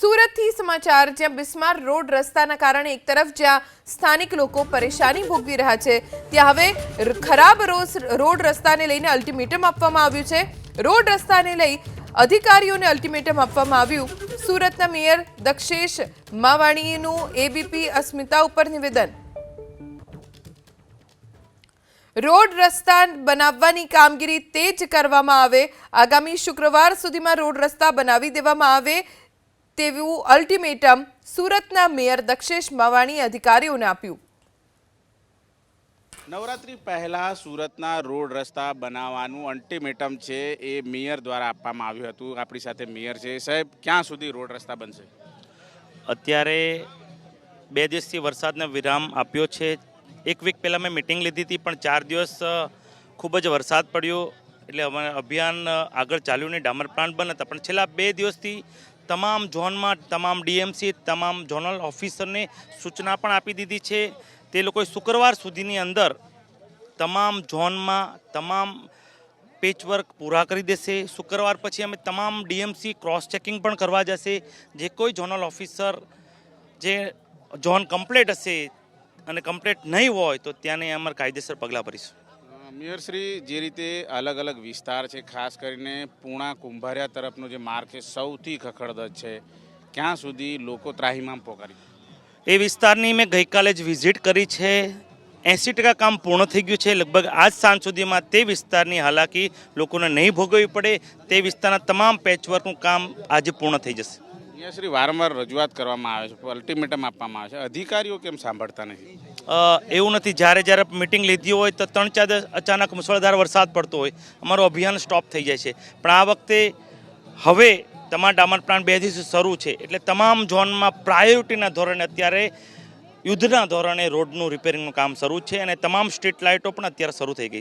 સુરતથી સમાચાર, જ્યાં બિસ્માર રોડ રસ્તાના કારણે એક તરફ જ્યાં સ્થાનિક લોકો પરેશાની ભોગવી રહ્યા છે, ત્યાં હવે ખરાબ રોડ રસ્તાને લઈને અલ્ટિમેટમ આપવામાં આવ્યું છે. રોડ રસ્તાને લઈ અધિકારીઓને અલ્ટિમેટમ આપવામાં આવ્યું. સુરતના મેયર દક્ષેશ માવાણીનું એબીપી અસ્મિતા ઉપર નિવેદન. રોડ રસ્તા બનાવવાની કામગીરી તેજ કરવામાં આવે. આગામી શુક્રવાર સુધીમાં રોડ રસ્તા બનાવી દેવામાં આવે. તેવું અલ્ટિમેટમ સુરતના મેયર દક્ષેશ મવાણી અધિકારીઓને આપ્યું. નવરાત્રી પહેલાં સુરતના રોડ રસ્તા બનાવવાનું અલ્ટિમેટમ છે એ મેયર દ્વારા આપવામાં આવ્યું હતું. આપણી સાથે મેયર છે. સાહેબ ક્યાં સુધી રોડ રસ્તા બનશે? અત્યારે બે દિવસથી વરસાદનો વિરામ આપ્યો છે. એક વીક પહેલાં મેં મિટિંગ લીધી હતી પણ ચાર દિવસ ખૂબ જ વરસાદ પડ્યો. એટલે અમારે અભિયાન આગળ ચાલ્યું નહીં. ડામર પ્લાન્ટ બંધ હતા. પણ છેલ્લા બે દિવસથી તમામ ઝોનમાં, તમામ ડીએમસી તમામ ઝોનલ ઓફિસરને સૂચના પણ આપી દીધી છે. તે લોકોએ શુક્રવાર સુધીની અંદર તમામ ઝોનમાં તમામ પેચવર્ક પૂરા કરી દેશે. શુક્રવાર પછી અમે તમામ ડીએમસી ક્રોસ ચેકિંગ પણ કરવા જશે. જે કોઈ ઝોનલ ઓફિસર જે ઝોન કમ્પ્લેટ હશે અને કમ્પ્લેટ નહીં હોય તો ત્યાંને અમારે કાયદેસર પગલાં ભરીશું. અ, મેયર શ્રી જે રીતે અલગ અલગ વિસ્તાર છે ખાસ કરીને પૂણા કુંભારિયા તરફનો જે માર્ગ છે સૌથી ખખડધજ છે. ક્યાં સુધી લોકો ત્રાહીમામ પોકારી? એ વિસ્તારની મેં ગઈકાલે જ વિઝિટ કરી છે. એંસી ટકા કામ પૂર્ણ થઈ ગયું છે. લગભગ આજ સાંજ સુધીમાં તે વિસ્તારની હાલાકી લોકોને નહીં ભોગવવી પડે. તે વિસ્તારના તમામ પેચવર્કનું કામ આજે પૂર્ણ થઈ જશે. શ્રી વારંવાર રજૂઆત કરવામાં આવે છે અલ્ટિમેટમ આપવામાં આવે છે. અધિકારીઓ કેમ સાંભળતા નથી? એવું નથી. જ્યારે જ્યારે મિટિંગ લીધી હોય તો ત્રણ ચાર અચાનક મુસળધાર વરસાદ પડતો હોય. અમારું અભિયાન સ્ટોપ થઈ જાય છે. પણ આ વખતે હવે તમારા ડામર પ્લાન્ટ બેથી શરૂ છે. એટલે તમામ ઝોનમાં પ્રાયોરિટીના ધોરણે અત્યારે યુદ્ધના ધોરણે રોડનું રિપેરિંગનું કામ શરૂ છે અને તમામ સ્ટ્રીટ લાઇટો પણ અત્યારે શરૂ થઈ ગઈ